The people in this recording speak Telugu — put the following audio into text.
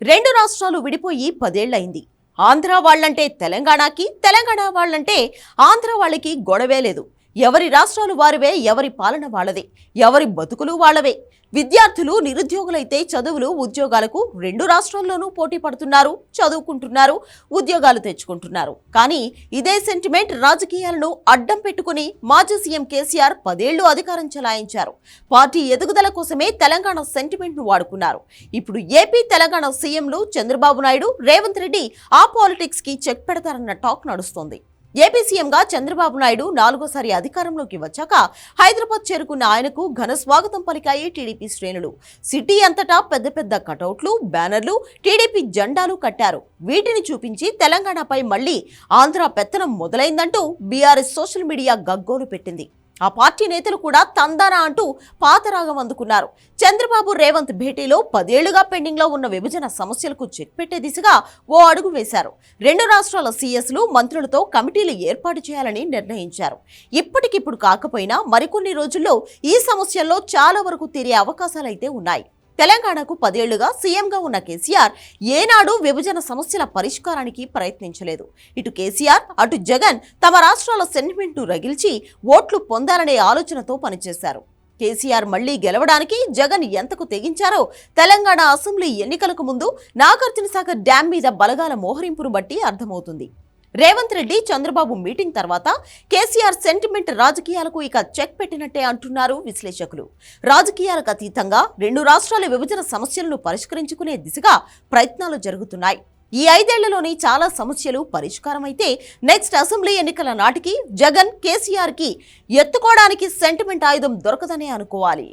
రెండు రాష్ట్రాలు విడిపోయి పదేళ్ళయింది ఆంధ్ర వాళ్ళంటే తెలంగాణకి తెలంగాణ వాళ్ళంటే ఆంధ్ర వాళ్ళకి గొడవే లేదు. ఎవరి రాష్ట్రాలు వారివే ఎవరి పాలన వాళ్ళదే ఎవరి బతుకులు వాళ్ళవే. విద్యార్థులు నిరుద్యోగులైతే చదువులు ఉద్యోగాలకు రెండు రాష్ట్రాల్లోనూ పోటీ పడుతున్నారు చదువుకుంటున్నారు ఉద్యోగాలు తెచ్చుకుంటున్నారు. కానీ ఇదే సెంటిమెంట్ రాజకీయాలను అడ్డం పెట్టుకుని మాజీ సీఎం కేసీఆర్ పదేళ్ళు అధికారం చెలాయించారు. పార్టీ ఎదుగుదల కోసమే తెలంగాణ సెంటిమెంట్ను వాడుకున్నారు. ఇప్పుడు ఏపీ తెలంగాణ సీఎంలు చంద్రబాబు నాయుడు రేవంత్ రెడ్డి ఆ పాలిటిక్స్కి చెక్ పెడతారన్న టాక్ నడుస్తోంది. ఏపీ సీఎంగా చంద్రబాబు నాయుడు నాలుగోసారి అధికారంలోకి వచ్చాక హైదరాబాద్ చేరుకున్న ఆయనకు ఘన స్వాగతం పలికాయి టీడీపీ శ్రేణులు. సిటీ అంతటా పెద్ద పెద్ద కటౌట్లు బ్యానర్లు టీడీపీ జెండాలు కట్టారు. వీటిని చూపించి తెలంగాణపై మళ్ళీ ఆంధ్ర పెత్తనం మొదలైందంటూ బీఆర్ఎస్ సోషల్ మీడియా గగ్గోలు పెట్టింది. ఆ పార్టీ నేతలు కూడా తందానా అంటూ పాతరాగం అందుకున్నారు. చంద్రబాబు రేవంత్ భేటీలో పదేళ్ళుగా పెండింగ్లో ఉన్న విభజన సమస్యలకు చెక్ పెట్టే దిశగా ఓ అడుగు వేశారు. రెండు రాష్ట్రాల సీఎస్లు మంత్రులతో కమిటీలు ఏర్పాటు చేయాలని నిర్ణయించారు. ఇప్పటికిప్పుడు కాకపోయినా మరికొన్ని రోజుల్లో ఈ సమస్యల్లో చాలా వరకు తీరే అవకాశాలైతే ఉన్నాయి. తెలంగాణకు పదేళ్ళుగా సీఎంగా ఉన్న కేసీఆర్ ఏనాడు విభజన సమస్యల పరిష్కారానికి ప్రయత్నించలేదు. ఇటు కేసీఆర్ అటు జగన్ తమ రాష్ట్రాల సెంటిమెంట్ను రగిల్చి ఓట్లు పొందాలనే ఆలోచనతో పనిచేశారు. కేసీఆర్ మళ్ళీ గెలవడానికి జగన్ ఎంతకు తెగించారో తెలంగాణ అసెంబ్లీ ఎన్నికలకు ముందు నాగార్జునసాగర్ డ్యాం మీద బలగాల మోహరింపును బట్టి అర్థమవుతుంది. రేవంత్ రెడ్డి చంద్రబాబు మీటింగ్ తర్వాత కేసీఆర్ సెంటిమెంట్ రాజకీయాలకు ఇక చెక్ పెట్టినట్టే అంటున్నారు విశ్లేషకులు. రాజకీయాలకు అతీతంగా రెండు రాష్ట్రాల విభజన సమస్యలను పరిష్కరించుకునే దిశగా ప్రయత్నాలు జరుగుతున్నాయి. ఈ ఐదేళ్ళలోని చాలా సమస్యలు పరిష్కారమైతే నెక్స్ట్ అసెంబ్లీ ఎన్నికల నాటికి జగన్ కేసీఆర్కి ఎత్తుకోవడానికి సెంటిమెంట్ ఆయుధం దొరకదనే అనుకోవాలి.